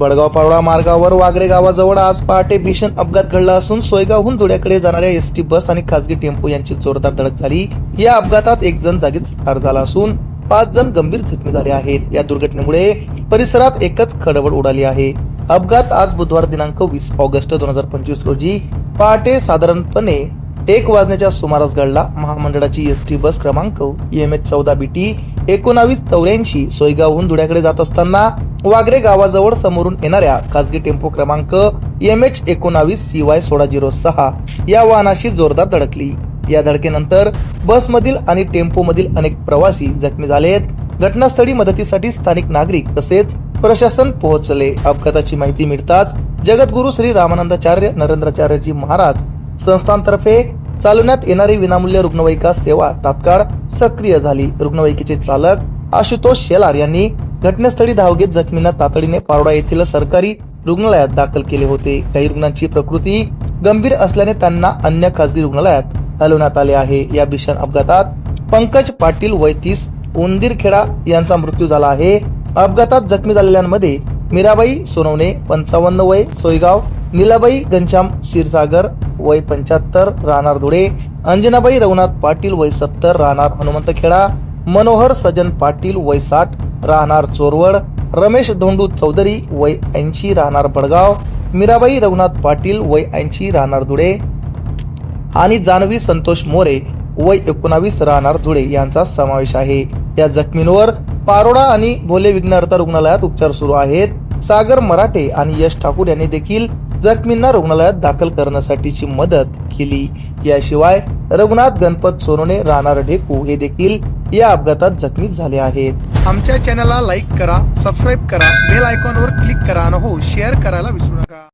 बडगाव पारोळा मार्गावर वागरे गावाजवळ आज पहाटे भीषण अपघात घडला असून सोयगावहून धुळ्याकडे जाणाऱ्या एस टी बस आणि खासगी टेम्पो यांची जोरदार धडक झाली. या अपघातात एक जण जागीच ठार झाला असून पाच जण गंभीर जखमी झाले आहेत. या दुर्घटनेमुळे परिसरात एकच खडबड उडाली आहे. अपघात आज बुधवार दिनांक वीस ऑगस्ट दोन हजार पंचवीस रोजी पहाटे साधारणपणे एक वाजण्याच्या सुमारास घडला. महामंडळाची एस टी बस क्रमांक एम एच चौदा बी टी एकोणावीस चौऱ्याऐंशी सोयगावहून धुळ्याकडे जात असताना वागरे गावाजवळ समोरून येणाऱ्या खासगी टेम्पो क्रमांक एम एच एकोणावीस सी वाय सोळा झिरो सहा या वाहनाशी जोरदार धडकली. या धडकेनंतर बसमधील आणि टेम्पोमधील अनेक प्रवासी जखमी झालेत. घटनास्थळी मदतीसाठी स्थानिक नागरिक तसेच प्रशासन पोहोचले. अपघाताची माहिती मिळताच जगद्गुरु श्री रामानंदाचार्य नरेंद्राचार्यजी महाराज संस्थांतर्फे चालवण्यात येणारी विनामूल्य रुग्णवाहिका सेवा तात्काळ सक्रिय झाली. रुग्णवाहिकेचे चालक आशुतोष शेलार यांनी घटनास्थळी धाव घेत जखमींना तातडीने पारोडा येथील सरकारी रुग्णालयात दाखल केले होते. काही रुग्णांची प्रकृती गंभीर असल्याने त्यांना अन्य खासगी रुग्णालयात हलवण्यात आले आहे. या भीषण अपघातात पंकज पाटील वय तीस उंदीरखेडा यांचा मृत्यू झाला आहे. अपघातात जखमी झालेल्यांमध्ये मीराबाई सोनवणे पंचावन्न वय सोयगाव नीलाबाई घनश्याम क्षीरसागर वय पंच्याहत्तर राहणार धुळे. अंजनाबाई रघुनाथ पाटील वय सत्तर राहणार हनुमंत खेडा मनोहर सजन पाटील वय साठ राहणार चोरवड. रमेश धोंडू चौधरी वय ऐंशी राहणार बडगाव. मीराबाई रघुनाथ पाटील वय ऐंशी राहणार धुळे. आणि जानवी संतोष मोरे वय एकोणावीस राहणार धुळे यांचा समावेश आहे. या जखमींवर पारोडा आणि भोले विघ्नहर्ता रुग्णालयात उपचार सुरू आहेत. सागर मराठे आणि यश ठाकूर यांनी देखील जखमींना रुग्णालयात दाखल करण्यासाठीची मदत केली. याशिवाय रघुनाथ गणपत सोनोने राहणार ढेकू हे देखील या अपघातात जखमी झाले आहेत. आमच्या चॅनलला लाईक करा सबस्क्राईब करा बेल आयकॉनवर क्लिक करा आणि हो शेअर करायला विसरू नका.